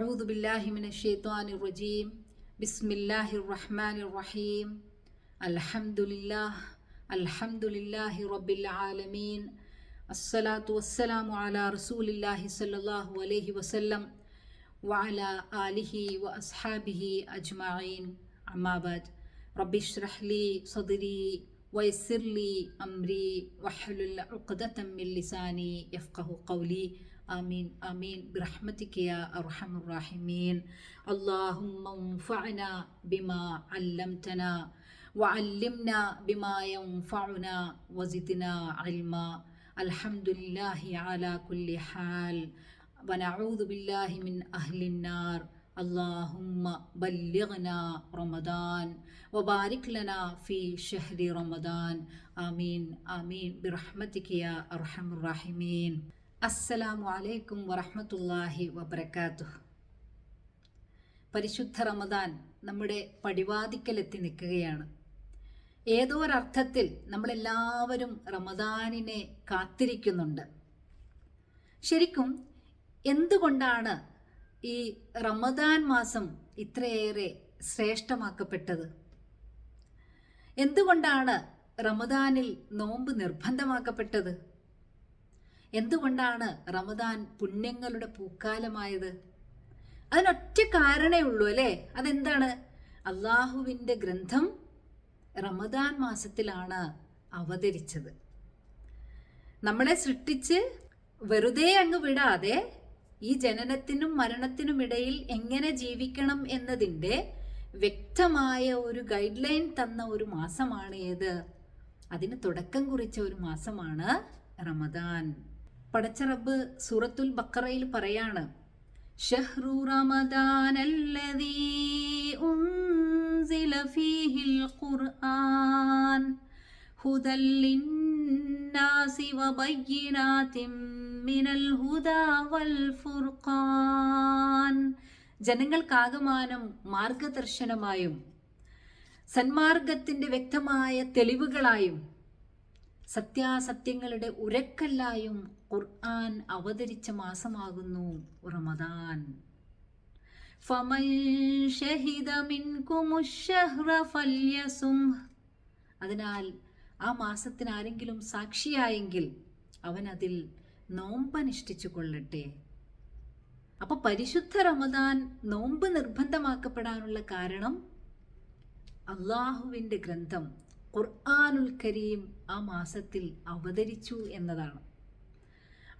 أعوذ بالله من الشيطان الرجيم. بسم الله الرحمن الرحيم. الحمد لله الحمد لله رب العالمين. الصلاة والسلام على رسول الله صلى الله عليه وسلم وعلى آله وأصحابه أجمعين. أما بعد رب اشرح لي صدري ويسر لي أمري واحلل عقدة من لساني يفقه قولي. آمين آمين. برحمتك يا أرحم الراحمين. اللهم انفعنا بما علمتنا وعلمنا بما ينفعنا وزدنا علما. الحمد لله على كل حال. ونعوذ بالله من أهل النار. اللهم بلغنا رمضان وبارك لنا في شهر رمضان. آمين آمين. برحمتك يا أرحم الراحمين. അസ്സലാമു അലൈക്കും വറഹമത്തല്ലാഹി വബർക്കാത്തു പരിശുദ്ധ റമദാൻ നമ്മുടെ പടിവാദിക്കലെത്തി നിൽക്കുകയാണ്. ഏതോ ഒരർത്ഥത്തിൽ നമ്മളെല്ലാവരും റമദാനിനെ കാത്തിരിക്കുന്നുണ്ട്. ശരിക്കും എന്തുകൊണ്ടാണ് ഈ റമദാൻ മാസം ഇത്രയേറെ ശ്രേഷ്ഠമാക്കപ്പെട്ടത്? എന്തുകൊണ്ടാണ് റമദാനിൽ നോമ്പ് നിർബന്ധമാക്കപ്പെട്ടത്? എന്തുകൊണ്ടാണ് റമദാൻ പുണ്യങ്ങളുടെ പൂക്കാലമായത്? അതിനൊറ്റ കാരണേ ഉള്ളൂ അല്ലേ? അതെന്താണ്? അള്ളാഹുവിന്റെ ഗ്രന്ഥം റമദാൻ മാസത്തിലാണ് അവതരിച്ചത്. നമ്മളെ സൃഷ്ടിച്ച് വെറുതെ അങ്ങ് വിടാതെ ഈ ജനനത്തിനും മരണത്തിനും ഇടയിൽ എങ്ങനെ ജീവിക്കണം എന്നതിന്റെ വ്യക്തമായ ഒരു ഗൈഡ് ലൈൻ തന്ന ഒരു മാസമാണ് ഏത് അതിന് തുടക്കം കുറിച്ച ഒരു മാസമാണ് റമദാൻ. പടച്ച റബ്ബ് സൂറത്തുൽ ബക്കറയിൽ പറയാണ് ഷഹ്റു റമദാനല്ലദീ ഉൻസില ഫീഹിൽ ഖുർആൻ ഹുദൽ ലിന്നാസി മിനൽ ഹുദാ വൽ ഫുർഖാൻ. ജനങ്ങൾക്കാകമാനം മാർഗദർശനമായും സന്മാർഗത്തിന്റെ വ്യക്തമായ തെളിവുകളായും സത്യാസത്യങ്ങളുടെ ഉരക്കല്ലായും ഖുർആൻ അവതരിച്ച മാസമാകുന്നു റമദാൻ. ഫമൻ ഷഹിദ അതിനാൽ ആ മാസത്തിന് ആരെങ്കിലും സാക്ഷിയായെങ്കിൽ അവൻ അതിൽ നോമ്പനുഷ്ഠിച്ചു കൊള്ളട്ടെ. അപ്പൊ പരിശുദ്ധ റമദാൻ നോമ്പ് നിർബന്ധമാക്കപ്പെടാനുള്ള കാരണം അള്ളാഹുവിന്റെ ഗ്രന്ഥം ഖുർആാനുൽ കരീം ആ മാസത്തിൽ അവതരിച്ചു എന്നതാണ്.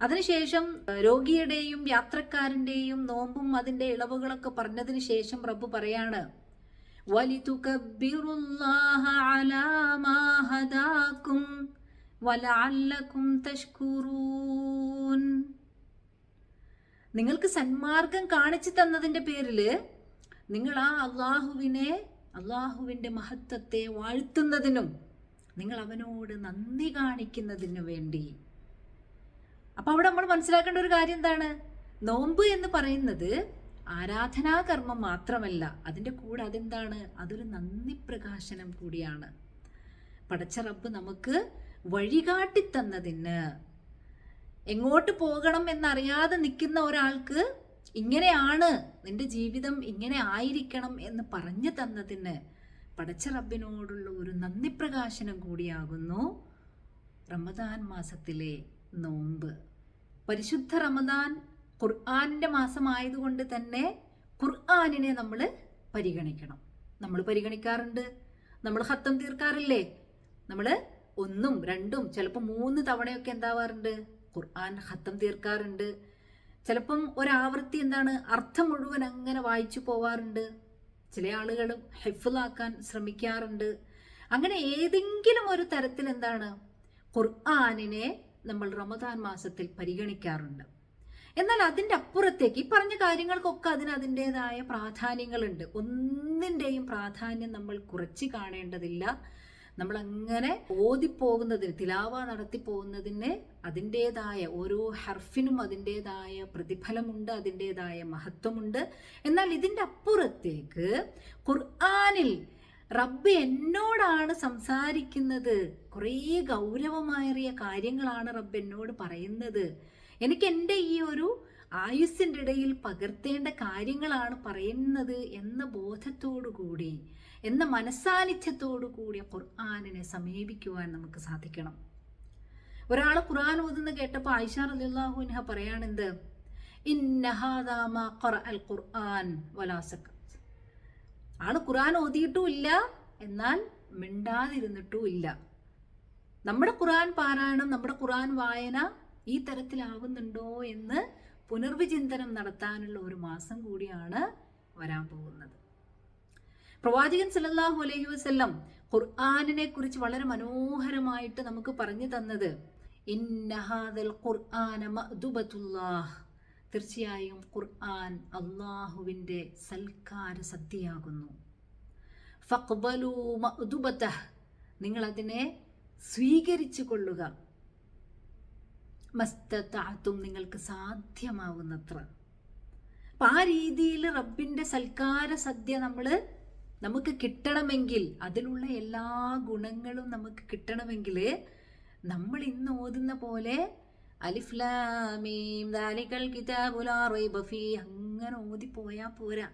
അതിനുശേഷം രോഗിയുടെയും യാത്രക്കാരന്റെയും നോമ്പും അതിന്റെ ഇളവുകളൊക്കെ പറഞ്ഞതിന് ശേഷം പ്രഭു പറയാണ് നിങ്ങൾക്ക് സന്മാർഗം കാണിച്ചു തന്നതിന്റെ പേരിൽ നിങ്ങൾ ആ അള്ളാഹുവിനെ അള്ളാഹുവിന്റെ മഹത്വത്തെ വാഴ്ത്തുന്നതിനും നിങ്ങൾ അവനോട് നന്ദി കാണിക്കുന്നതിനു വേണ്ടി. അപ്പോൾ അവിടെ നമ്മൾ മനസ്സിലാക്കേണ്ട ഒരു കാര്യം എന്താണ്? നോമ്പ് എന്ന് പറയുന്നത് ആരാധനാകർമ്മം മാത്രമല്ല അതിന്റെ കൂടെ അതെന്താണ്? അതൊരു നന്ദി പ്രകാശനം കൂടിയാണ്. പടച്ച റബ്ബ് നമുക്ക് വഴികാട്ടി തന്നതിന് എങ്ങോട്ട് പോകണം എന്നറിയാതെ നിൽക്കുന്ന ഒരാൾക്ക് ഇങ്ങനെയാണ് നിന്റെ ജീവിതം ഇങ്ങനെ ആയിരിക്കണം എന്ന് പറഞ്ഞു തന്നതിന് പടച്ച റബ്ബിനോടുള്ള ഒരു നന്ദി പ്രകാശനം കൂടിയാകുന്നു റമദാൻ മാസത്തിലെ നോമ്പ്. പരിശുദ്ധ റമദാൻ ഖുർആാനിന്റെ മാസമായതുകൊണ്ട് തന്നെ ഖുർആാനിനെ നമ്മൾ പരിഗണിക്കണം. നമ്മൾ പരിഗണിക്കാറുണ്ട്. നമ്മൾ ഹത്തം തീർക്കാറില്ലേ? നമ്മൾ ഒന്നും രണ്ടും ചിലപ്പോൾ മൂന്ന് തവണയൊക്കെ എന്താവാറുണ്ട്? ഖുർആൻ ഹത്തം തീർക്കാറുണ്ട്. ചിലപ്പം ഒരാവൃത്തി എന്താണ് അർത്ഥം മുഴുവൻ അങ്ങനെ വായിച്ചു പോവാറുണ്ട്. ചില ആളുകൾ ഹെഫിലാക്കാൻ ശ്രമിക്കാറുണ്ട്. അങ്ങനെ ഏതെങ്കിലും ഒരു തരത്തിൽ എന്താണ് ഖുർആാനിനെ നമ്മൾ റമദാൻ മാസത്തിൽ പരിഗണിക്കാറുണ്ട്. എന്നാൽ അതിന്റെ അപ്പുറത്തേക്ക് ഈ പറഞ്ഞ കാര്യങ്ങൾക്കൊക്കെ അതിന് അതിന്റെതായ പ്രാധാന്യങ്ങളുണ്ട്. ഒന്നിന്റെയും പ്രാധാന്യം നമ്മൾ കുറച്ച് കാണേണ്ടതില്ല. നമ്മൾ അങ്ങനെ ഓതിപ്പോകുന്നതിന് തിലാവ നടത്തി പോകുന്നതിന് അതിന്റെതായ ഓരോ ഹർഫിനും അതിന്റെതായ പ്രതിഫലമുണ്ട് അതിന്റെതായ മഹത്വമുണ്ട്. എന്നാൽ ഇതിന്റെ അപ്പുറത്തേക്ക് ഖുർആാനിൽ റബ്ബ് എന്നോടാണ് സംസാരിക്കുന്നത്. കുറേ ഗൗരവമേറിയ കാര്യങ്ങളാണ് റബ്ബ് എന്നോട് പറയുന്നത്. എനിക്ക് എന്റെ ഈ ഒരു ആയുസ്സിന്റെ ഇടയിൽ പകർത്തേണ്ട കാര്യങ്ങളാണ് പറയുന്നത് എന്ന ബോധത്തോടുകൂടി എന്ന മനസ്സാന്നിധ്യത്തോടു കൂടി ഖുർആാനിനെ സമീപിക്കുവാൻ നമുക്ക് സാധിക്കണം. ഒരാൾ ഖുർആൻ ഓതുന്ന കേട്ടപ്പോൾ ആയിഷ റളിയല്ലാഹുൻഹ പറയാണെന്ത് ഖുർആൻ ഖുർആൻ വലാസക്ക ആൾ ഖുർആൻ ഓതിയിട്ടുമില്ല എന്നാൽ മിണ്ടാതിരുന്നിട്ടും ഇല്ല നമ്മുടെ ഖുർആൻ പാരായണം നമ്മുടെ ഖുർആൻ വായന ഈ തരത്തിലാവുന്നുണ്ടോ എന്ന് പുനർവിചിന്തനം നടത്താനുള്ള ഒരു മാസം കൂടിയാണ് വരാൻ പോകുന്നത്. പ്രവാചകൻ സല്ലല്ലാഹു അലൈഹി വസ്ല്ലം ഖുർആാനിനെ കുറിച്ച് വളരെ മനോഹരമായിട്ട് നമുക്ക് പറഞ്ഞു തന്നത് തീർച്ചയായും ഖുർആൻ അള്ളാഹുവിന്റെ സൽക്കാര സദ്യയാകുന്നു. ഫക്ബലു നിങ്ങൾ അതിനെ സ്വീകരിച്ചു കൊള്ളുക. മസ്തത്താത്തും നിങ്ങൾക്ക് സാധ്യമാവുന്നത്ര. അപ്പം ആ രീതിയിൽ റബ്ബിന്റെ സൽക്കാര സദ്യ നമ്മൾ നമുക്ക് കിട്ടണമെങ്കിൽ അതിലുള്ള എല്ലാ ഗുണങ്ങളും നമുക്ക് കിട്ടണമെങ്കിൽ നമ്മൾ ഇന്ന് ഓതുന്ന പോലെ അലിഫ്ലാമീം ദാലിക്കൽ കിതാബുലാ റൈബ ഫീ അങ്ങനെ ഓതിപ്പോയാൽ പോരാ.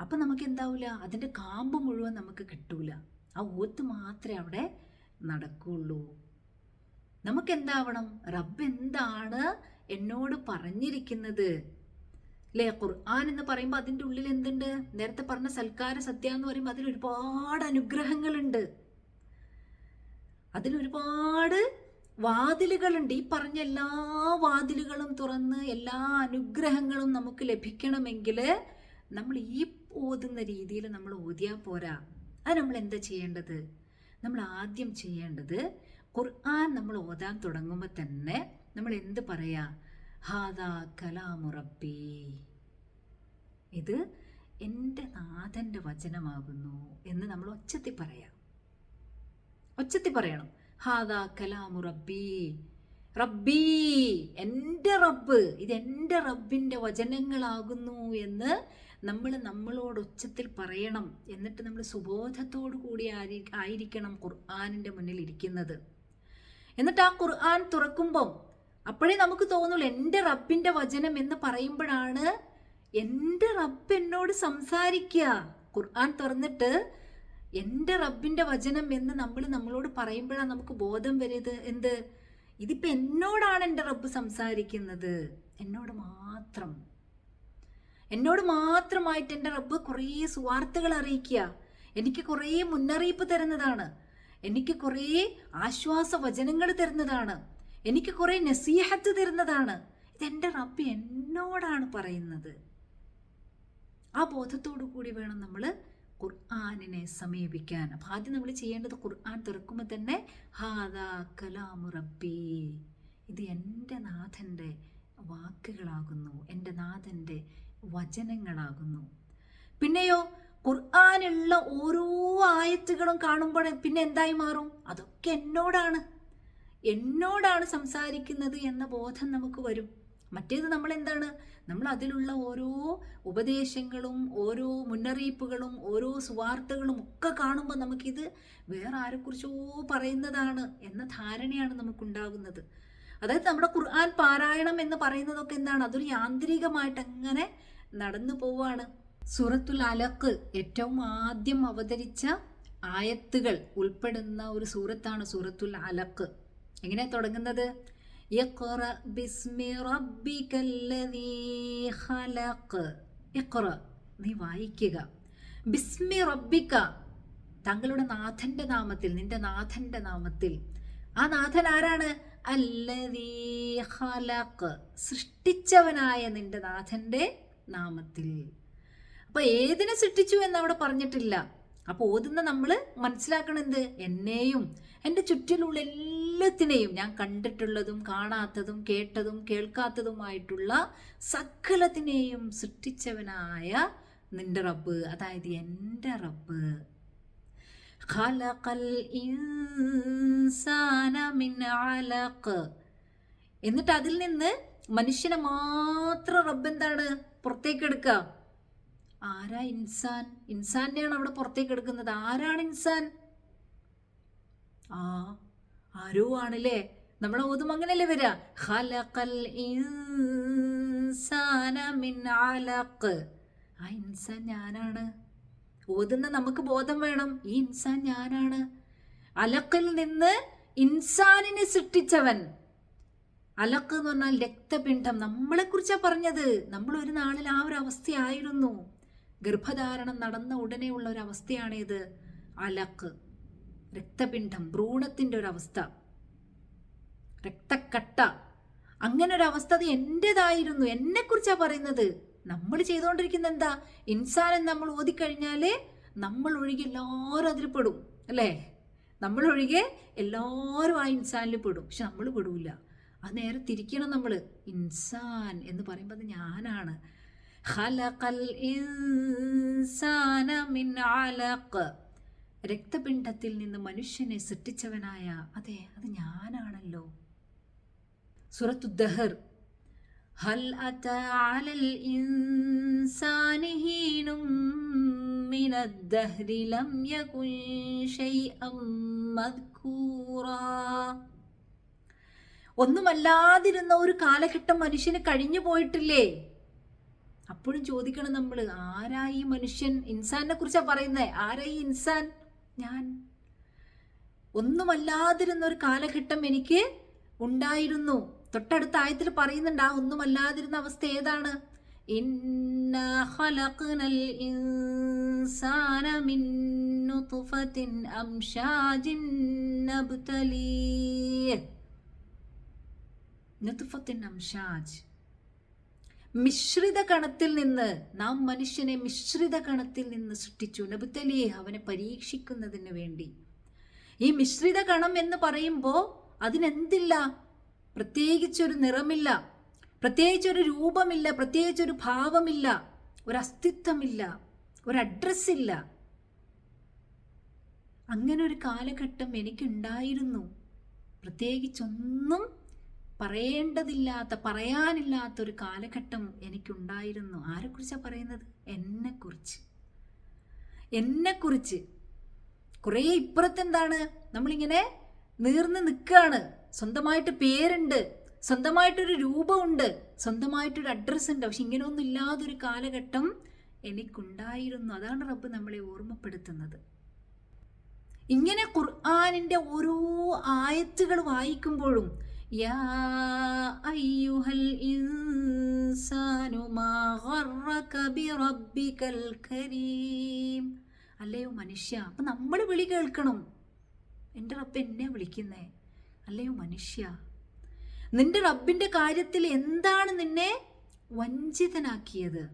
അപ്പം നമുക്ക് എന്താവില്ല അതിന്റെ കാമ്പ് മുഴുവൻ നമുക്ക് കിട്ടൂല. ആ ഓത്ത് മാത്രമേ അവിടെ നടക്കുള്ളൂ. നമുക്ക് എന്താവണം റബ്ബ് എന്താണ് എന്നോട് പറഞ്ഞിരിക്കുന്നത്. അല്ലേ ഖുർആൻ എന്ന് പറയുമ്പോൾ അതിന്റെ ഉള്ളിൽ എന്തുണ്ട്? നേരത്തെ പറഞ്ഞ സൽക്കാര സത്യ എന്ന് പറയുമ്പോൾ അതിൽ ഒരുപാട് അനുഗ്രഹങ്ങളുണ്ട്. അതിലൊരുപാട് വാതിലുകളുണ്ട്. ഈ പറഞ്ഞ എല്ലാ വാതിലുകളും തുറന്ന് എല്ലാ അനുഗ്രഹങ്ങളും നമുക്ക് ലഭിക്കണമെങ്കിൽ നമ്മൾ ഈ ഓതുന്ന രീതിയിൽ നമ്മൾ ഓതിയാൽ പോരാ. അത് നമ്മൾ എന്താ ചെയ്യേണ്ടത്? നമ്മൾ ആദ്യം ചെയ്യേണ്ടത് ഖുർആൻ നമ്മൾ ഓതാൻ തുടങ്ങുമ്പോൾ തന്നെ നമ്മൾ എന്ത് പറയാ? ഹാദാ കലാമുറബി ഇത് എന്റെ നാഥന്റെ വചനമാകുന്നു എന്ന് നമ്മൾ ഒച്ചത്തി പറയാം. ഒച്ചത്തി പറയണം. ഹാദാ കലാമു റബ്ബി. റബ്ബി എന്റെ റബ്ബ് ഇത് എന്റെ റബ്ബിന്റെ വചനങ്ങളാകുന്നു എന്ന് നമ്മൾ നമ്മളോട് ഉച്ചത്തിൽ പറയണം. എന്നിട്ട് നമ്മൾ സുബോധത്തോടു കൂടി ആയിരിക്കണം ഖുർആാനിന്റെ മുന്നിൽ ഇരിക്കുന്നത്. എന്നിട്ട് ആ ഖുർആൻ തുറക്കുമ്പം അപ്പോഴേ നമുക്ക് തോന്നുള്ളൂ എന്റെ റബ്ബിന്റെ വചനം എന്ന് പറയുമ്പോഴാണ് എന്റെ റബ്ബ് എന്നോട് സംസാരിക്കുക. ഖുർആൻ തുറന്നിട്ട് എന്റെ റബ്ബിന്റെ വചനം എന്ന് നമ്മൾ നമ്മളോട് പറയുമ്പോഴാണ് നമുക്ക് ബോധം വരുന്നത്. എന്ത്? ഇതിപ്പോൾ എന്നോടാണ് എന്റെ റബ്ബ് സംസാരിക്കുന്നത്? എന്നോട് മാത്രം. എന്നോട് മാത്രമായിട്ട് എന്റെ റബ്ബ് കുറേ സുവാർത്തകൾ അറിയിക്കുക. എനിക്ക് കുറേ മുന്നറിയിപ്പ് തരുന്നതാണ്. എനിക്ക് കുറേ ആശ്വാസ വചനങ്ങൾ തരുന്നതാണ്. എനിക്ക് കുറേ നസീഹത്ത് തരുന്നതാണ്. ഇതെന്റെ റബ്ബ് എന്നോടാണ് പറയുന്നത്. ആ ബോധത്തോടു കൂടി വേണം നമ്മൾ ഖുർആാനിനെ സമീപിക്കാൻ. അപ്പം ആദ്യം നമ്മൾ ചെയ്യേണ്ടത് ഖുർആൻ തുറക്കുമ്പോൾ തന്നെ ഹാദാ കലാമു റബ്ബി. ഇത് എന്റെ നാഥന്റെ വാക്കുകളാകുന്നു. എന്റെ നാഥന്റെ വചനങ്ങളാകുന്നു. പിന്നെയോ ഖുർആാനുള്ള ഓരോ ആയത്തുകളും കാണുമ്പോൾ പിന്നെ എന്തായി മാറും? അതൊക്കെ എന്നോടാണ്. എന്നോടാണ് സംസാരിക്കുന്നത് എന്ന ബോധം നമുക്ക് വരും. മറ്റേത് നമ്മൾ എന്താണ് നമ്മൾ അതിലുള്ള ഓരോ ഉപദേശങ്ങളും ഓരോ മുന്നറിയിപ്പുകളും ഓരോ സുവാർത്തകളും ഒക്കെ കാണുമ്പോൾ നമുക്കിത് വേറെ ആരെക്കുറിച്ചോ പറയുന്നതാണ് എന്ന ധാരണയാണ് നമുക്കുണ്ടാകുന്നത്. അതായത് നമ്മുടെ ഖുർആൻ പാരായണം എന്ന് പറയുന്നതൊക്കെ എന്താണ്? അതൊരു യാന്ത്രികമായിട്ട് അങ്ങനെ നടന്നു പോവാണ്. സൂറത്തുൽ അലക്ക് ഏറ്റവും ആദ്യം അവതരിച്ച ആയത്തുകൾ ഉൾപ്പെടുന്ന ഒരു സൂറത്താണ് സൂറത്തുൽ അലക്ക് എങ്ങനെ തുടങ്ങുന്നത്? നീ വായിക്കുക. ബിസ്മി റബ്ബിക്ക തങ്ങളുടെ നാഥന്റെ നാമത്തിൽ നിന്റെ നാഥന്റെ നാമത്തിൽ. ആ നാഥൻ ആരാണ്? സൃഷ്ടിച്ചവനായ നിന്റെ നാഥന്റെ നാമത്തിൽ. അപ്പൊ ഏതിനെ സൃഷ്ടിച്ചു എന്ന് അവിടെ പറഞ്ഞിട്ടില്ല. അപ്പൊ ഓതുന്ന നമ്മൾ മനസ്സിലാക്കണം എന്ത്? എന്നെയും എന്റെ ചുറ്റിലുള്ള എല്ലാത്തിനെയും ഞാൻ കണ്ടിട്ടുള്ളതും കാണാത്തതും കേട്ടതും കേൾക്കാത്തതുമായിട്ടുള്ള സകലത്തിനെയും സൃഷ്ടിച്ചവനായ നിന്റെ റബ്ബ്. അതായത് എന്റെ റബ്ബ്. എന്നിട്ട് അതിൽ നിന്ന് മനുഷ്യനെ മാത്രം റബ്ബ് എന്താണ്? പുറത്തേക്ക് ആരാ ഇൻസാൻ? ഇൻസാനെയാണ് അവിടെ പുറത്തേക്ക് എടുക്കുന്നത്. ആരാണ് ഇൻസാൻ? ആ ആരോ ആണല്ലേ. നമ്മൾ ഓതും അങ്ങനെയല്ലേ വരിക ഇൻസാന മിൻ അലഖ്. ആ ഇൻസാൻ ഞാനാണ്. ഓതുന്ന നമുക്ക് ബോധം വേണം. ഈ ഇൻസാൻ ഞാനാണ്. അലക്കിൽ നിന്ന് ഇൻസാനിനെ സൃഷ്ടിച്ചവൻ. അലക്ക് എന്ന് പറഞ്ഞാൽ രക്തപിണ്ഡം. നമ്മളെ കുറിച്ചാ പറഞ്ഞത്. നമ്മൾ ഒരു നാളിൽ ആ ഒരു അവസ്ഥയായിരുന്നു. ഗർഭധാരണം നടന്ന ഉടനെയുള്ള ഒരു അവസ്ഥയാണേത് അലക്ക് രക്തപിണ്ഡം ഭ്രൂണത്തിന്റെ ഒരു അവസ്ഥ. രക്തക്കട്ട. അങ്ങനെ ഒരു അവസ്ഥ അത് എന്റെതായിരുന്നു. എന്നെ കുറിച്ചാ പറയുന്നത്? നമ്മൾ ചെയ്തുകൊണ്ടിരിക്കുന്ന എന്താ? ഇൻസാനം നമ്മൾ ഓതിക്കഴിഞ്ഞാൽ നമ്മൾ ഒഴികെ എല്ലാവരും അതിൽ പെടും അല്ലേ? നമ്മൾ ഒഴികെ എല്ലാവരും ആ ഇൻസാനിൽ പെടും. പക്ഷെ നമ്മൾ പെടൂല. അത് നേരെ തിരിക്കണം നമ്മൾ. ഇൻസാൻ എന്ന് പറയുമ്പോൾ അത് ഞാനാണ്. ഖലഖൽ ഇൻസാന മിൻ അലഖ് രക്തപിണ്ഡത്തിൽ നിന്ന് മനുഷ്യനെ സൃഷ്ടിച്ചവനായ അതെ അത് ഞാനാണല്ലോ സൂറത്തു ദഹർ هل أتى على الإنسان حين من الدهر لم يكن شيئا مذكورا ഒന്നുമല്ലാതിരുന്ന ഒരു കാലഘട്ടം മനുഷ്യന് കഴിഞ്ഞു പോയിട്ടില്ലേ അപ്പോഴും ചോദിക്കണം നമ്മൾ ആരാ ഈ മനുഷ്യൻ? ഇൻസാനെ കുറിച്ചാണ് പറയുന്നത് ആരാ ഈ ഇൻസാൻ? ഞാൻ. ഒന്നുമല്ലാതിരുന്ന ഒരു കാലഘട്ടം എനിക്ക് ഉണ്ടായിരുന്നു. തൊട്ടടുത്ത ആയത്തിൽ പറയുന്നുണ്ട് ആ ഒന്നുമല്ലാതിരുന്ന അവസ്ഥ ഏതാണ്? നുത്ഫത്തിൻ അംശാജ്. മിശ്രിത കണത്തിൽ നിന്ന് നാം മനുഷ്യനെ മിശ്രിത കണത്തിൽ നിന്ന് സൃഷ്ടിച്ചു. നബുത്തലിയെ അവനെ പരീക്ഷിക്കുന്നതിന് വേണ്ടി. ഈ മിശ്രിത കണം എന്ന് പറയുമ്പോൾ അതിനെന്തില്ല? പ്രത്യേകിച്ചൊരു നിറമില്ല. പ്രത്യേകിച്ചൊരു രൂപമില്ല. പ്രത്യേകിച്ചൊരു ഭാവമില്ല. ഒരു അസ്തിത്വമില്ല ഒരു അഡ്രസ്സില്ല അങ്ങനെ ഒരു കാലഘട്ടം എനിക്കുണ്ടായിരുന്നു. പ്രത്യേകിച്ചൊന്നും പറയേണ്ടതില്ലാത്ത പറയാനില്ലാത്തൊരു കാലഘട്ടം എനിക്കുണ്ടായിരുന്നു. ആരെക്കുറിച്ചാണ് പറയുന്നത്? എന്നെക്കുറിച്ച്. എന്നെക്കുറിച്ച്. കുറേ ഇപ്പുറത്തെന്താണ്? നമ്മളിങ്ങനെ നീർന്ന് നിൽക്കുകയാണ്. സ്വന്തമായിട്ട് പേരുണ്ട്. സ്വന്തമായിട്ടൊരു രൂപമുണ്ട്. സ്വന്തമായിട്ടൊരു അഡ്രസ്സ് ഉണ്ട് പക്ഷെ ഇങ്ങനെയൊന്നും ഇല്ലാതൊരു കാലഘട്ടം എനിക്കുണ്ടായിരുന്നു. അതാണ് റബ്ബ് നമ്മളെ ഓർമ്മപ്പെടുത്തുന്നത്. ഇങ്ങനെ ഖുർആാനിന്റെ ഓരോ ആയത്തുകൾ വായിക്കുമ്പോഴും യാ أيها الإنسان ما غرك بربك الكريم അല്ലയോ മനുഷ്യ അപ്പം നമ്മൾ വിളി കേൾക്കണം. എന്റെ റബ്ബ് എന്നെ വിളിക്കുന്നേ. അല്ലയോ മനുഷ്യ നിന്റെ റബ്ബിന്റെ കാര്യത്തിൽ എന്താണ് നിന്നെ വഞ്ചിതനാക്കിയത്?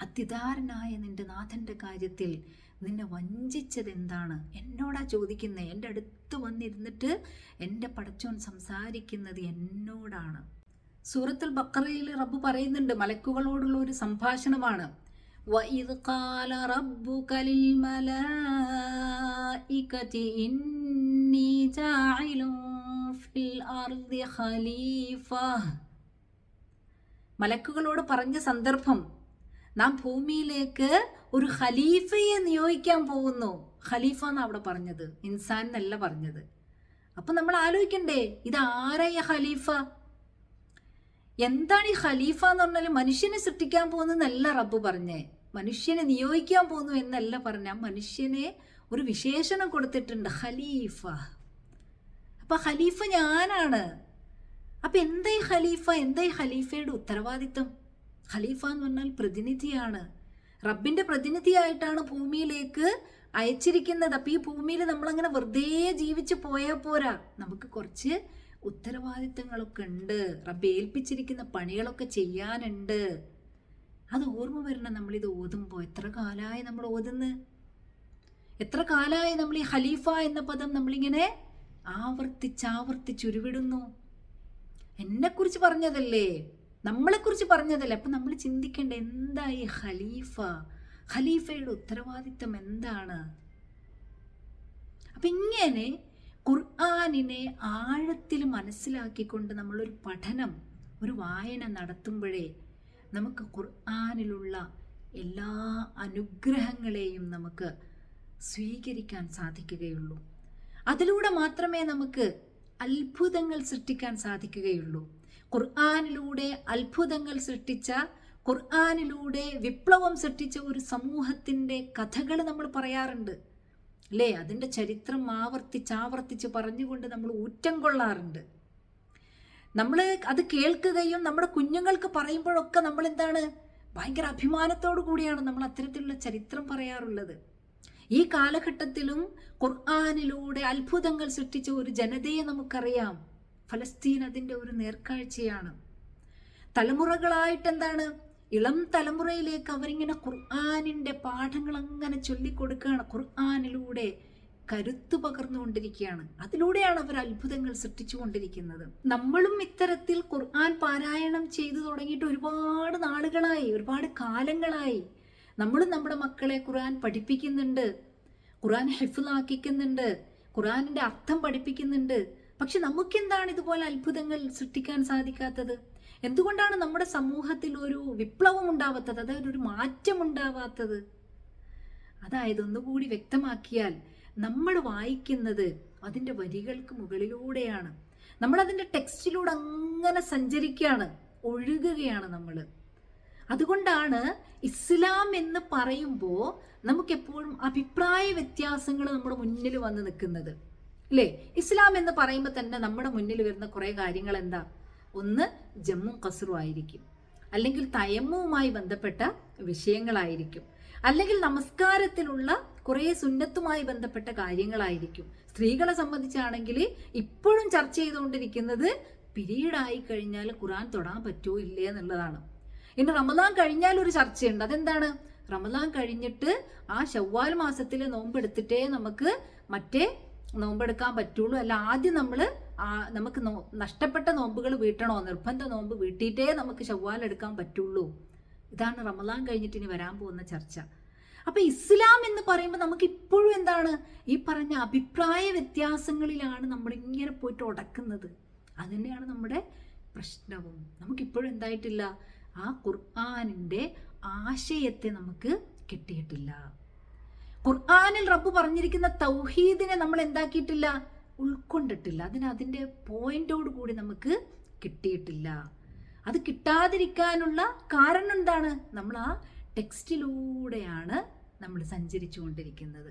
അതിദാരനായ നിന്റെ നാഥന്റെ കാര്യത്തിൽ നിന്നെ വഞ്ചിച്ചത് എന്താണ് എന്നോടാ ചോദിക്കുന്നത് എന്റെ അടുത്ത് വന്നിരുന്നിട്ട് എൻ്റെ പടച്ചോൻ സംസാരിക്കുന്നത് എന്നോടാണ് സൂറത്തുൽ ബക്കറയിൽ റബ്ബ് പറയുന്നുണ്ട് മലക്കുകളോടുള്ള ഒരു സംഭാഷണമാണ് وَإِذْ قَالَ رَبُّكَ لِلْمَلَائِكَةِ إِنِّي جَاعِلٌ فِي الْأَرْضِ خَلِيفَةً മലക്കുകളോട് പറഞ്ഞ സന്ദർഭം നാം ഭൂമിയിലേക്ക് ഒരു ഖലീഫയെ നിയോഗിക്കാൻ പോകുന്നു ഖലീഫ എന്നാണ് അവിടെ പറഞ്ഞത്. ഇൻസാൻ എന്നല്ല പറഞ്ഞത്. അപ്പൊ നമ്മൾ ആലോചിക്കണ്ടേ ഇത് ആരായ ഖലീഫ? എന്താണ് ഈ ഖലീഫ എന്ന് പറഞ്ഞാൽ മനുഷ്യനെ സൃഷ്ടിക്കാൻ പോകുന്നതെന്നല്ല റബ്ബ് പറഞ്ഞേ. മനുഷ്യനെ നിയോഗിക്കാൻ പോകുന്നു എന്നല്ല പറഞ്ഞ. മനുഷ്യനെ ഒരു വിശേഷണം കൊടുത്തിട്ടുണ്ട് ഖലീഫ. അപ്പൊ ഖലീഫ ഞാനാണ്. അപ്പൊ എന്തായി ഖലീഫ? എന്തായി ഖലീഫയുടെ ഉത്തരവാദിത്വം ഖലീഫ എന്ന് പറഞ്ഞാൽ പ്രതിനിധിയാണ്. റബ്ബിന്റെ പ്രതിനിധിയായിട്ടാണ് ഭൂമിയിലേക്ക് അയച്ചിരിക്കുന്നത്. അപ്പൊ ഈ ഭൂമിയിൽ നമ്മളങ്ങനെ വെറുതെ ജീവിച്ചു പോയാൽ പോരാ. നമുക്ക് കുറച്ച് ഉത്തരവാദിത്തങ്ങളൊക്കെ ഉണ്ട്. റബ്ബ് ഏൽപ്പിച്ചിരിക്കുന്ന പണികളൊക്കെ ചെയ്യാനുണ്ട്. അത് ഓർമ്മ വരണം നമ്മളിത് ഓതുമ്പോൾ എത്ര കാലമായി നമ്മൾ ഓതുന്ന്? എത്ര കാലമായി നമ്മൾ ഈ ഖലീഫ എന്ന പദം നമ്മളിങ്ങനെ ആവർത്തിച്ചാവർത്തിച്ചുരുവിടുന്നു എന്നെക്കുറിച്ച് പറഞ്ഞതല്ലേ? നമ്മളെക്കുറിച്ച് പറഞ്ഞതല്ലേ? അപ്പം നമ്മൾ ചിന്തിക്കേണ്ട എന്താ ഈ ഖലീഫ? ഖലീഫയുടെ ഉത്തരവാദിത്തം എന്താണ്? അപ്പം ഇങ്ങനെ ഖുർആാനിനെ ആഴത്തിൽ മനസ്സിലാക്കിക്കൊണ്ട് നമ്മളൊരു പഠനം ഒരു വായന നടത്തുമ്പോഴേ നമുക്ക് ഖുർആാനിലുള്ള എല്ലാ അനുഗ്രഹങ്ങളെയും നമുക്ക് സ്വീകരിക്കാൻ സാധിക്കുകയുള്ളൂ. അതിലൂടെ മാത്രമേ നമുക്ക് അത്ഭുതങ്ങൾ സൃഷ്ടിക്കാൻ സാധിക്കുകയുള്ളൂ. ഖുർആാനിലൂടെ അത്ഭുതങ്ങൾ സൃഷ്ടിച്ച ഖുർആാനിലൂടെ വിപ്ലവം സൃഷ്ടിച്ച ഒരു സമൂഹത്തിന്റെ കഥകൾ നമ്മൾ പറയാറുണ്ട്. അല്ലേ? അതിന്റെ ചരിത്രം ആവർത്തിച്ച് ആവർത്തിച്ച് പറഞ്ഞുകൊണ്ട് നമ്മൾ ഊറ്റം കൊള്ളാറുണ്ട്. നമ്മൾ അത് കേൾക്കുകയും നമ്മുടെ കുഞ്ഞുങ്ങൾക്ക് പറയുമ്പോഴൊക്കെ നമ്മൾ എന്താണ് ഭയങ്കര അഭിമാനത്തോടു കൂടിയാണ് നമ്മൾ അത്തരത്തിലുള്ള ചരിത്രം പറയാറുള്ളത്. ഈ കാലഘട്ടത്തിലും ഖുർആാനിലൂടെ അത്ഭുതങ്ങൾ സൃഷ്ടിച്ച ഒരു ജനതയെ നമുക്കറിയാം. ഫലസ്തീൻ അതിന്റെ ഒരു നേർക്കാഴ്ചയാണ്. തലമുറകളായിട്ട് എന്താണ്? ഇളം തലമുറയിലേക്ക് അവരിങ്ങനെ ഖുർആാനിന്റെ പാഠങ്ങൾ അങ്ങനെ ചൊല്ലിക്കൊടുക്കുകയാണ്. ഖുർആാനിലൂടെ കരുത്ത് പകർന്നുകൊണ്ടിരിക്കുകയാണ്. അതിലൂടെയാണ് അവർ അത്ഭുതങ്ങൾ സൃഷ്ടിച്ചുകൊണ്ടിരിക്കുന്നത്. നമ്മളും ഇത്തരത്തിൽ ഖുർആൻ പാരായണം ചെയ്തു തുടങ്ങിയിട്ട് ഒരുപാട് നാളുകളായി ഒരുപാട് കാലങ്ങളായി. നമ്മളും നമ്മുടെ മക്കളെ ഖുർആൻ പഠിപ്പിക്കുന്നുണ്ട്. ഖുർആൻ ഹെഫിലാക്കിക്കുന്നുണ്ട് ഖുർആനിന്റെ അർത്ഥം പഠിപ്പിക്കുന്നുണ്ട്. പക്ഷെ നമുക്കെന്താണ് ഇതുപോലെ അത്ഭുതങ്ങൾ സൃഷ്ടിക്കാൻ സാധിക്കാത്തത്? എന്തുകൊണ്ടാണ് നമ്മുടെ സമൂഹത്തിൽ ഒരു വിപ്ലവം ഉണ്ടാവാത്തത്? അതായത് ഒരു മാറ്റം ഉണ്ടാവാത്തത്? അതായത് ഒന്നുകൂടി വ്യക്തമാക്കിയാൽ നമ്മൾ വായിക്കുന്നത് അതിന്റെ വരികൾക്ക് മുകളിലൂടെയാണ്. നമ്മൾ അതിന്റെ ടെക്സ്റ്റിലൂടെ അങ്ങനെ സഞ്ചരിക്കുകയാണ് ഒഴുകുകയാണ് നമ്മൾ. അതുകൊണ്ടാണ് ഇസ്ലാം എന്ന് പറയുമ്പോൾ നമുക്കെപ്പോഴും അഭിപ്രായ വ്യത്യാസങ്ങൾ നമ്മുടെ മുന്നിൽ വന്ന് നിൽക്കുന്നത്. അല്ലേ? ഇസ്ലാം എന്ന് പറയുമ്പോൾ തന്നെ നമ്മുടെ മുന്നിൽ വരുന്ന കുറേ കാര്യങ്ങൾ എന്താ? ഒന്ന് ജമ്മു കസറു ആയിരിക്കും അല്ലെങ്കിൽ തയമ്മുവുമായി ബന്ധപ്പെട്ട വിഷയങ്ങളായിരിക്കും. അല്ലെങ്കിൽ നമസ്കാരത്തിലുള്ള കുറേ സുന്നത്തുമായി ബന്ധപ്പെട്ട കാര്യങ്ങളായിരിക്കും. സ്ത്രീകളെ സംബന്ധിച്ചാണെങ്കിൽ ഇപ്പോഴും ചർച്ച ചെയ്തുകൊണ്ടിരിക്കുന്നത് പിരീഡായി കഴിഞ്ഞാൽ ഖുറാൻ തൊടാൻ പറ്റുമോ ഇല്ലേ എന്നുള്ളതാണ്. ഇനി റമദാൻ കഴിഞ്ഞാൽ ഒരു ചർച്ചയുണ്ട്. അതെന്താണ്? റമദാൻ കഴിഞ്ഞിട്ട് ആ ശവ്വാൽ മാസത്തിൽ നോമ്പെടുത്തിട്ടേ നമുക്ക് മറ്റേ നോമ്പെടുക്കാൻ പറ്റുള്ളൂ. അല്ല ആദ്യം നമ്മൾ നമുക്ക് നോ നഷ്ടപ്പെട്ട നോമ്പുകൾ വീട്ടണോ? നിർബന്ധ നോമ്പ് വീട്ടിയിട്ടേ നമുക്ക് ചൊവ്വാലെടുക്കാൻ പറ്റുള്ളൂ. ഇതാണ് റമദാൻ കഴിഞ്ഞിട്ട് ഇനി വരാൻ പോകുന്ന ചർച്ച. അപ്പൊ ഇസ്ലാം എന്ന് പറയുമ്പോൾ നമുക്ക് ഇപ്പോഴും എന്താണ്? ഈ പറഞ്ഞ അഭിപ്രായ വ്യത്യാസങ്ങളിലാണ് നമ്മളിങ്ങനെ പോയിട്ട് ഉടക്കുന്നത്. അത് തന്നെയാണ് നമ്മുടെ പ്രശ്നവും. നമുക്കിപ്പോഴും എന്തായിട്ടില്ല? ആ ഖുർആാനിന്റെ ആശയത്തെ നമുക്ക് കിട്ടിയിട്ടില്ല. ഖുർആാനിൽ റബ്ബ് പറഞ്ഞിരിക്കുന്ന തൗഹീദിനെ നമ്മൾ എന്താക്കിയിട്ടില്ല? ഉൾക്കൊണ്ടിട്ടില്ല. അതിന് അതിന്റെ പോയിന്റോട് കൂടി നമുക്ക് കിട്ടിയിട്ടില്ല. അത് കിട്ടാതിരിക്കാനുള്ള കാരണം എന്താണ്? നമ്മൾ ആ ടെക്സ്റ്റിലൂടെയാണ് നമ്മൾ സഞ്ചരിച്ചു കൊണ്ടിരിക്കുന്നത്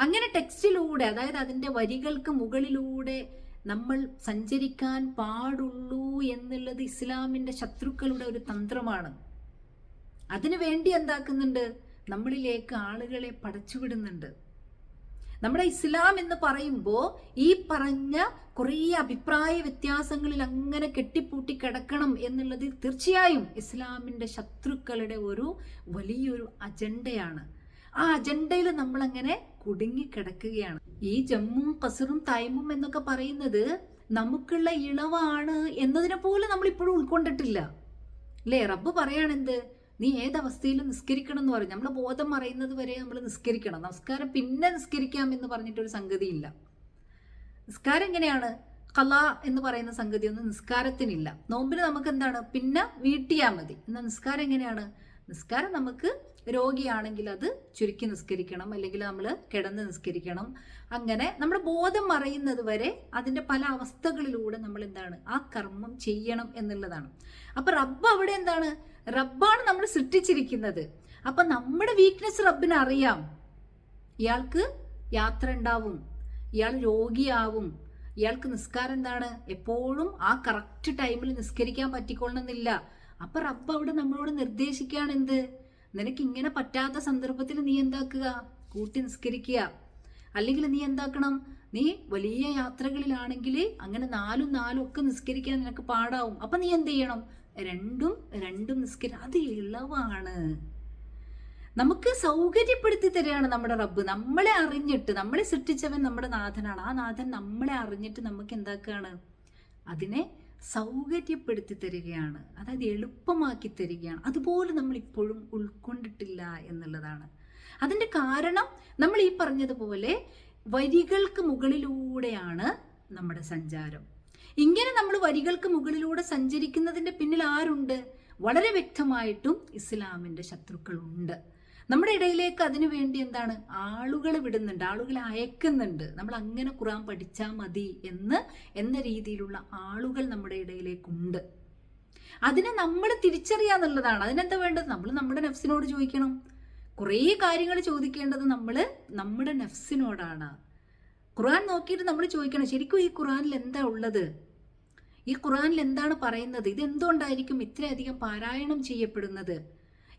അങ്ങനെ ടെക്സ്റ്റിലൂടെ അതായത് അതിന്റെ വരികൾക്ക് മുകളിലൂടെ നമ്മൾ സഞ്ചരിക്കാൻ പാടുള്ളൂ എന്നുള്ളത് ഇസ്ലാമിന്റെ ശത്രുക്കളുടെ ഒരു തന്ത്രമാണ്. അതിനു വേണ്ടി എന്താക്കുന്നുണ്ട്? നമ്മളിലേക്ക് ആളുകളെ പടച്ചുവിടുന്നുണ്ട്. നമ്മുടെ ഇസ്ലാം എന്ന് പറയുമ്പോൾ ഈ പറഞ്ഞ കുറേ അഭിപ്രായ വ്യത്യാസങ്ങളിൽ അങ്ങനെ കെട്ടിപ്പൂട്ടി കിടക്കണം എന്നുള്ളത് തീർച്ചയായും ഇസ്ലാമിന്റെ ശത്രുക്കളുടെ ഒരു വലിയൊരു അജണ്ടയാണ്. ആ അജണ്ടയിൽ നമ്മളങ്ങനെ കുടുങ്ങിക്കിടക്കുകയാണ് ഈ ജമ്മും കസറും തൈമും എന്നൊക്കെ പറയുന്നത് നമുക്കുള്ള ഇളവാണ് എന്നതിനെ പോലും നമ്മൾ ഇപ്പോഴും ഉൾക്കൊണ്ടിട്ടില്ല. അല്ലേ? റബ്ബ് പറയാണെന്ത് നീ ഏതവസ്ഥയിലും നിസ്കരിക്കണം എന്ന് പറയും. നമ്മൾ ബോധം മറയുന്നത് വരെ നമ്മൾ നിസ്കരിക്കണം. നമസ്കാരം പിന്നെ നിസ്കരിക്കാം എന്ന് പറഞ്ഞിട്ടൊരു സംഗതിയില്ല. നിസ്കാരം എങ്ങനെയാണ്? കല എന്ന് പറയുന്ന സംഗതി ഒന്നും നിസ്കാരത്തിനില്ല. നോമ്പിന് നമുക്ക് എന്താണ് പിന്നെ വീട്ടിയാൽ മതി. എന്നാൽ നിസ്കാരം എങ്ങനെയാണ്? നിസ്കാരം നമുക്ക് രോഗിയാണെങ്കിൽ അത് ചുരുക്കി നിസ്കരിക്കണം. അല്ലെങ്കിൽ നമ്മൾ കിടന്ന് നിസ്കരിക്കണം. അങ്ങനെ നമ്മുടെ ബോധം മറയുന്നത് വരെ അതിന്റെ പല അവസ്ഥകളിലൂടെ നമ്മൾ എന്താണ് ആ കർമ്മം ചെയ്യണം എന്നുള്ളതാണ്. അപ്പൊ റബ്ബ് അവിടെ എന്താണ്? റബ്ബാണ് നമ്മൾ സൃഷ്ടിച്ചിരിക്കുന്നത്. അപ്പൊ നമ്മുടെ വീക്ക്നെസ് റബ്ബിന് അറിയാം ഇയാൾക്ക് യാത്ര ഉണ്ടാവും. ഇയാൾ രോഗിയാവും. ഇയാൾക്ക് നിസ്കാരം എന്താണ്? എപ്പോഴും ആ കറക്റ്റ് ടൈമിൽ നിസ്കരിക്കാൻ പറ്റിക്കൊള്ളണമെന്നില്ല അപ്പൊ റബ്ബ് അവിടെ നമ്മളോട് നിർദ്ദേശിക്കുകയാണ് എന്ത്? നിനക്ക് ഇങ്ങനെ പറ്റാത്ത സന്ദർഭത്തിൽ നീ എന്താക്കുക? കൂട്ടി നിസ്കരിക്കുക. അല്ലെങ്കിൽ നീ എന്താക്കണം? നീ വലിയ യാത്രകളിലാണെങ്കിൽ അങ്ങനെ നാലും നാലും ഒക്കെ നിസ്കരിക്കാൻ നിനക്ക് പാടാവും. അപ്പൊ നീ എന്ത് ചെയ്യണം? രണ്ടും രണ്ടും നിസ്കരി അത് ഇളവാണ്. നമുക്ക് സൗകര്യപ്പെടുത്തി തരികയാണ് നമ്മുടെ റബ്ബ്. നമ്മളെ അറിഞ്ഞിട്ട് നമ്മളെ സൃഷ്ടിച്ചവൻ നമ്മുടെ നാഥനാണ്. ആ നാഥൻ നമ്മളെ അറിഞ്ഞിട്ട് നമുക്ക് എന്താക്കുകയാണ് അതിനെ സൗകര്യപ്പെടുത്തി തരികയാണ്. അതായത് എളുപ്പമാക്കി തരികയാണ്. അതുപോലെ നമ്മൾ ഇപ്പോഴും ഉൾക്കൊണ്ടിട്ടില്ല എന്നുള്ളതാണ്. അതിന്റെ കാരണം നമ്മൾ ഈ പറഞ്ഞതുപോലെ വരികൾക്ക് മുകളിലൂടെയാണ് നമ്മുടെ സഞ്ചാരം. ഇങ്ങനെ നമ്മൾ വരികൾക്ക് മുകളിലൂടെ സഞ്ചരിക്കുന്നതിന്റെ പിന്നിൽ ആരുണ്ട്? വളരെ വ്യക്തമായിട്ടും ഇസ്ലാമിന്റെ ശത്രുക്കളുണ്ട്. നമ്മുടെ ഇടയിലേക്ക് അതിനു വേണ്ടി എന്താണ്? ആളുകൾ വിടുന്നുണ്ട് ആളുകളെ അയക്കുന്നുണ്ട്. നമ്മൾ അങ്ങനെ ഖുറാൻ പഠിച്ചാൽ മതി എന്ന് എന്ന രീതിയിലുള്ള ആളുകൾ നമ്മുടെ ഇടയിലേക്കുണ്ട്. അതിനെ നമ്മൾ തിരിച്ചറിയാന്നുള്ളതാണ് അതിനെന്താ വേണ്ടത്? നമ്മൾ നമ്മുടെ നഫ്സിനോട് ചോദിക്കണം. കുറേ കാര്യങ്ങൾ ചോദിക്കേണ്ടത് നമ്മൾ നമ്മുടെ നെഫ്സിനോടാണ്. ഖുറാൻ നോക്കിയിട്ട് നമ്മൾ ചോദിക്കണം ശരിക്കും ഈ ഖുറാനിൽ എന്താ ഉള്ളത്? ഈ ഖുറാനിൽ എന്താണ് പറയുന്നത്? ഇതെന്തുകൊണ്ടായിരിക്കും ഇത്രയധികം പാരായണം ചെയ്യപ്പെടുന്നത്?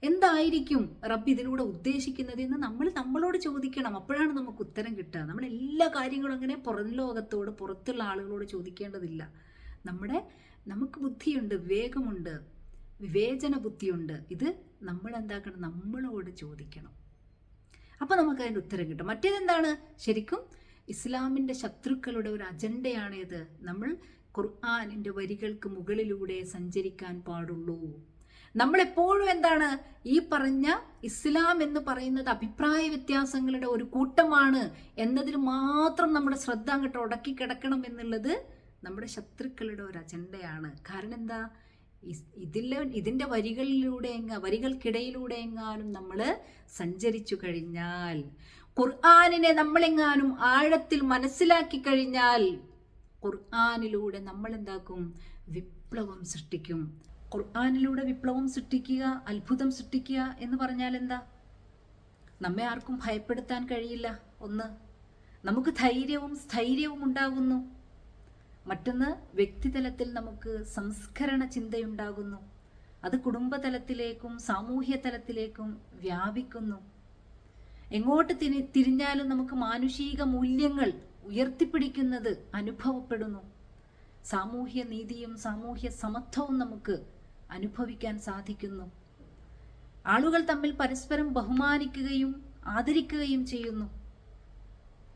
എന്തായിരിക്കും റബ്ബ് ഇതിലൂടെ ഉദ്ദേശിക്കുന്നത്? എന്ന് നമ്മൾ നമ്മളോട് ചോദിക്കണം. അപ്പോഴാണ് നമുക്ക് ഉത്തരം കിട്ടുക. നമ്മൾ എല്ലാ കാര്യങ്ങളും അങ്ങനെ പുറം ലോകത്തോട് പുറത്തുള്ള ആളുകളോട് ചോദിക്കേണ്ടതില്ല. നമ്മുടെ നമുക്ക് ബുദ്ധിയുണ്ട് വിവേകമുണ്ട് വിവേചന ബുദ്ധിയുണ്ട്. ഇത് നമ്മൾ എന്താക്കണം? നമ്മളോട് ചോദിക്കണം. അപ്പോൾ നമുക്ക് അതിന്റെ ഉത്തരം കിട്ടും. മറ്റേതെന്താണ്? ശരിക്കും ഇസ്ലാമിന്റെ ശത്രുക്കളുടെ ഒരു അജണ്ടയാണ് ഇത് നമ്മൾ ഖുർആാനിന്റെ വരികൾക്ക് മുകളിലൂടെ സഞ്ചരിക്കാൻ പാടുള്ളൂ. നമ്മളെപ്പോഴും എന്താണ് ഈ പറഞ്ഞ ഇസ്ലാം എന്ന് പറയുന്നത് അഭിപ്രായ വ്യത്യാസങ്ങളുടെ ഒരു കൂട്ടമാണ് എന്നതിൽ മാത്രം നമ്മുടെ ശ്രദ്ധ അങ്ങോട്ട് ഉടക്കി കിടക്കണം എന്നുള്ളത് നമ്മുടെ ശത്രുക്കളുടെ ഒരു അജണ്ടയാണ്. കാരണം എന്താ? ഇതിൽ ഇതിന്റെ വരികളിലൂടെ എങ്ങ വരികൾക്കിടയിലൂടെ എങ്ങാനും നമ്മൾ സഞ്ചരിച്ചു കഴിഞ്ഞാൽ ഖുർആാനിനെ നമ്മളെങ്ങാനും ആഴത്തിൽ മനസ്സിലാക്കി കഴിഞ്ഞാൽ ഖുർആാനിലൂടെ നമ്മൾ എന്താക്കും വിപ്ലവം സൃഷ്ടിക്കും. ഖുർആാനിലൂടെ വിപ്ലവം സൃഷ്ടിക്കുക അത്ഭുതം സൃഷ്ടിക്കുക എന്ന് പറഞ്ഞാൽ എന്താ? നമ്മെ ആർക്കും ഭയപ്പെടുത്താൻ കഴിയില്ല. ഒന്ന് നമുക്ക് ധൈര്യവും സ്ഥൈര്യവും ഉണ്ടാകുന്നു. മറ്റൊന്ന് വ്യക്തിതലത്തിൽ നമുക്ക് സംസ്കരണ ചിന്തയുണ്ടാകുന്നു. അത് കുടുംബതലത്തിലേക്കും സാമൂഹ്യ തലത്തിലേക്കും വ്യാപിക്കുന്നു. എങ്ങോട്ട് തിരി തിരിഞ്ഞാലും നമുക്ക് മാനുഷിക മൂല്യങ്ങൾ ഉയർത്തിപ്പിടിക്കുന്നത് അനുഭവപ്പെടുന്നു. സാമൂഹ്യ നീതിയും സാമൂഹ്യ സമത്വവും നമുക്ക് അനുഭവിക്കാൻ സാധിക്കുന്നു. ആളുകൾ തമ്മിൽ പരസ്പരം ബഹുമാനിക്കുകയും ആദരിക്കുകയും ചെയ്യുന്നു.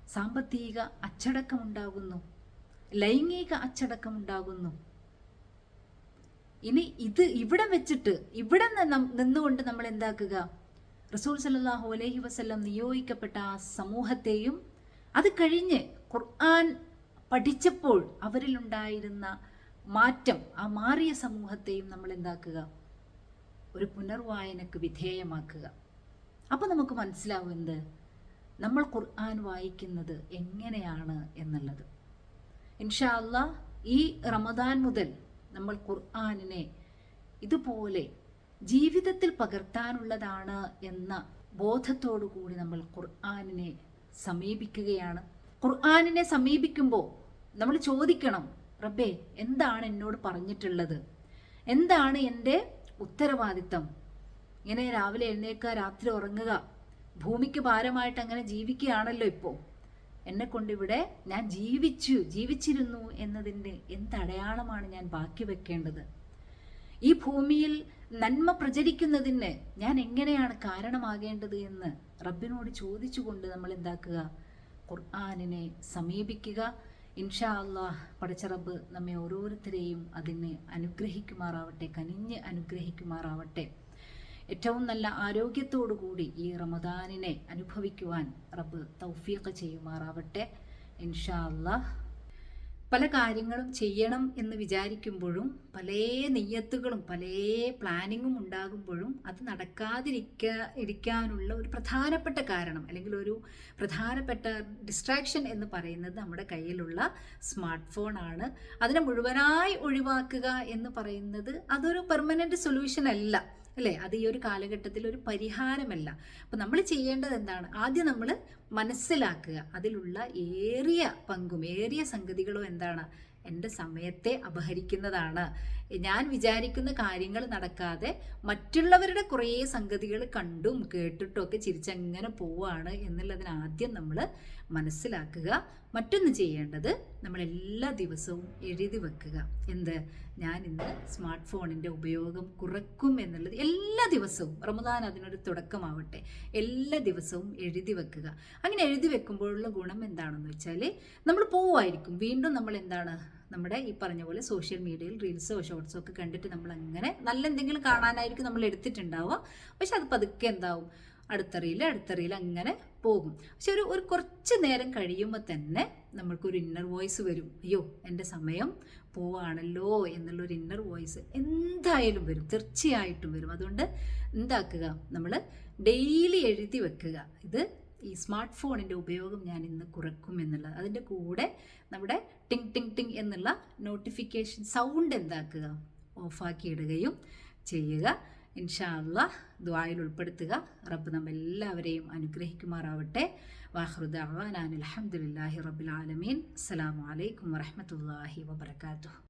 സാമ്പത്തിക അച്ചടക്കമുണ്ടാകുന്നു. ലൈംഗിക അച്ചടക്കമുണ്ടാകുന്നു. ഇനി ഇത് ഇവിടെ വെച്ചിട്ട് ഇവിടെ നിന്നുകൊണ്ട് നമ്മൾ എന്താക്കുക റസൂൽ സല്ലാഹു അലൈഹി വസ്ലം നിയോഗിക്കപ്പെട്ട ആ സമൂഹത്തെയും അത് കഴിഞ്ഞ് ഖുർആൻ പഠിച്ചപ്പോൾ അവരിലുണ്ടായിരുന്ന മാറ്റം ആ മാറിയ സമൂഹത്തെയും നമ്മൾ എന്താക്കുക? ഒരു പുനർവായനക്ക് വിധേയമാക്കുക. അപ്പോൾ നമുക്ക് മനസ്സിലാവുന്നത് നമ്മൾ ഖുർആൻ വായിക്കുന്നത് എങ്ങനെയാണ് എന്നുള്ളത്. ഇൻഷാ അല്ലാ ഈ റമദാൻ മുതൽ നമ്മൾ ഖുർആാനിനെ ഇതുപോലെ ജീവിതത്തിൽ പകർത്താനുള്ളതാണ് എന്ന ബോധത്തോടു കൂടി നമ്മൾ ഖുർആാനിനെ സമീപിക്കുകയാണ്. ഖുർആാനിനെ സമീപിക്കുമ്പോൾ നമ്മൾ ചോദിക്കണം റബ്ബേ എന്താണ് എന്നോട് പറഞ്ഞിട്ടുള്ളത്? എന്താണ് എന്റെ ഉത്തരവാദിത്തം? ഇങ്ങനെ രാവിലെ എഴുന്നേൽക്കുക രാത്രി ഉറങ്ങുക ഭൂമിക്ക് ഭാരമായിട്ട് അങ്ങനെ ജീവിക്കുകയാണല്ലോ ഇപ്പോൾ എന്നെ കൊണ്ടിവിടെ ഞാൻ ജീവിച്ചു ജീവിച്ചിരുന്നു എന്നതിന്റെ എന്തടയാളമാണ് ഞാൻ ബാക്കി വെക്കേണ്ടത്? ഈ ഭൂമിയിൽ നന്മ പ്രചരിക്കുന്നതിന് ഞാൻ എങ്ങനെയാണ് കാരണമാകേണ്ടത് എന്ന് റബ്ബിനോട് ചോദിച്ചുകൊണ്ട് നമ്മൾ എന്താക്കുക? ഖുർആാനിനെ സമീപിക്കുക. ഇൻഷാ അള്ളാഹ് പഠിച്ച റബ്ബ് നമ്മെ ഓരോരുത്തരെയും അതിനെ അനുഗ്രഹിക്കുമാറാവട്ടെ കനിഞ്ഞ് അനുഗ്രഹിക്കുമാറാവട്ടെ. ഏറ്റവും നല്ല ആരോഗ്യത്തോടു കൂടി ഈ റമദാനിനെ അനുഭവിക്കുവാൻ റബ്ബ് തൗഫീഖ് ചെയ്യുമാറാവട്ടെ. ഇൻഷാ അള്ളാഹ് പല കാര്യങ്ങളും ചെയ്യണം എന്ന് വിചാരിക്കുമ്പോഴും പല നെയ്യത്തുകളും പല പ്ലാനിങ്ങും ഉണ്ടാകുമ്പോഴും അത് നടക്കാതിരിക്ക ഇരിക്കാനുള്ള ഒരു പ്രധാനപ്പെട്ട കാരണം അല്ലെങ്കിൽ ഒരു പ്രധാനപ്പെട്ട ഡിസ്ട്രാക്ഷൻ എന്ന് പറയുന്നത് നമ്മുടെ കയ്യിലുള്ള സ്മാർട്ട് ഫോൺ ആണ്. അതിനെ മുഴുവനായി ഒഴിവാക്കുക എന്ന് പറയുന്നത് അതൊരു പെർമനന്റ് സൊല്യൂഷൻ അല്ല. അല്ലേ? അത് ഈ ഒരു കാലഘട്ടത്തിൽ ഒരു പരിഹാരമല്ല. അപ്പം നമ്മൾ ചെയ്യേണ്ടത് എന്താണ്? ആദ്യം നമ്മൾ മനസ്സിലാക്കുക. അതിലുള്ള ഏറിയ പങ്കും ഏറിയ സംഗതികളും എന്താണ്? എന്റെ സമയത്തെ അപഹരിക്കുന്നതാണ്. ഞാൻ വിചാരിക്കുന്ന കാര്യങ്ങൾ നടക്കാതെ മറ്റുള്ളവരുടെ കുറേ സംഗതികൾ കണ്ടും കേട്ടിട്ടും ഒക്കെ ചിരിച്ചങ്ങനെ പോവാണ് എന്നുള്ളതിന് ആദ്യം നമ്മൾ മനസ്സിലാക്കുക. മറ്റൊന്ന് ചെയ്യേണ്ടത് നമ്മൾ എല്ലാ ദിവസവും എഴുതി വെക്കുക. എന്ത്? ഞാൻ ഇന്ന് സ്മാർട്ട് ഫോണിന്റെ ഉപയോഗം കുറക്കും എന്നുള്ളത് എല്ലാ ദിവസവും റമദാൻ അതിനൊരു തുടക്കമാവട്ടെ എല്ലാ ദിവസവും എഴുതി വെക്കുക. അങ്ങനെ എഴുതി വെക്കുമ്പോഴുള്ള ഗുണം എന്താണെന്ന് വെച്ചാൽ നമ്മൾ പോവുമായിരിക്കും വീണ്ടും നമ്മൾ എന്താണ് നമ്മുടെ ഈ പറഞ്ഞ പോലെ സോഷ്യൽ മീഡിയയിൽ റീൽസോ ഷോർട്സോ ഒക്കെ കണ്ടിട്ട് നമ്മൾ അങ്ങനെ നല്ല എന്തെങ്കിലും കാണാനായിരിക്കും നമ്മൾ എടുത്തിട്ടുണ്ടാവുക. പക്ഷെ അത് പതുക്കെ എന്താവും? അടുത്ത അടുത്തറിയിൽ അടുത്ത റീൽ അങ്ങനെ പോകും. പക്ഷെ ഒരു ഒരു കുറച്ച് നേരം കഴിയുമ്പോൾ തന്നെ നമ്മൾക്കൊരു ഇന്നർ വോയിസ് വരും. അയ്യോ എന്റെ സമയം പോവാണല്ലോ എന്നുള്ളൊരു ഇന്നർ വോയിസ് എന്തായാലും വരും. തീർച്ചയായിട്ടും വരും. അതുകൊണ്ട് എന്താക്കുക? നമ്മൾ ഡെയിലി എഴുതി വെക്കുക. ഇത് ഈ സ്മാർട്ട് ഫോണിന്റെ ഉപയോഗം ഞാൻ ഇന്ന് കുറക്കും എന്നുള്ളത്. അതിന്റെ കൂടെ നമ്മുടെ ടിങ് ടിങ് ടിങ് എന്നുള്ള നോട്ടിഫിക്കേഷൻ സൗണ്ട് എന്താക്കുക? ഓഫാക്കി ഇടുകയും ചെയ്യുക. ഇൻഷാല്ല ദ്വായിൽ ഉൾപ്പെടുത്തുക. റബ്ബ് നമ്മെല്ലാവരെയും അനുഗ്രഹിക്കുമാറാവട്ടെ. വാഹൃദാൻ അലഹമുല്ലാഹി റബ്ബിൽ ആലമീൻ. അസ്സാം അലൈക്കും വറഹമത്തല്ലാഹി വബർക്കാത്തു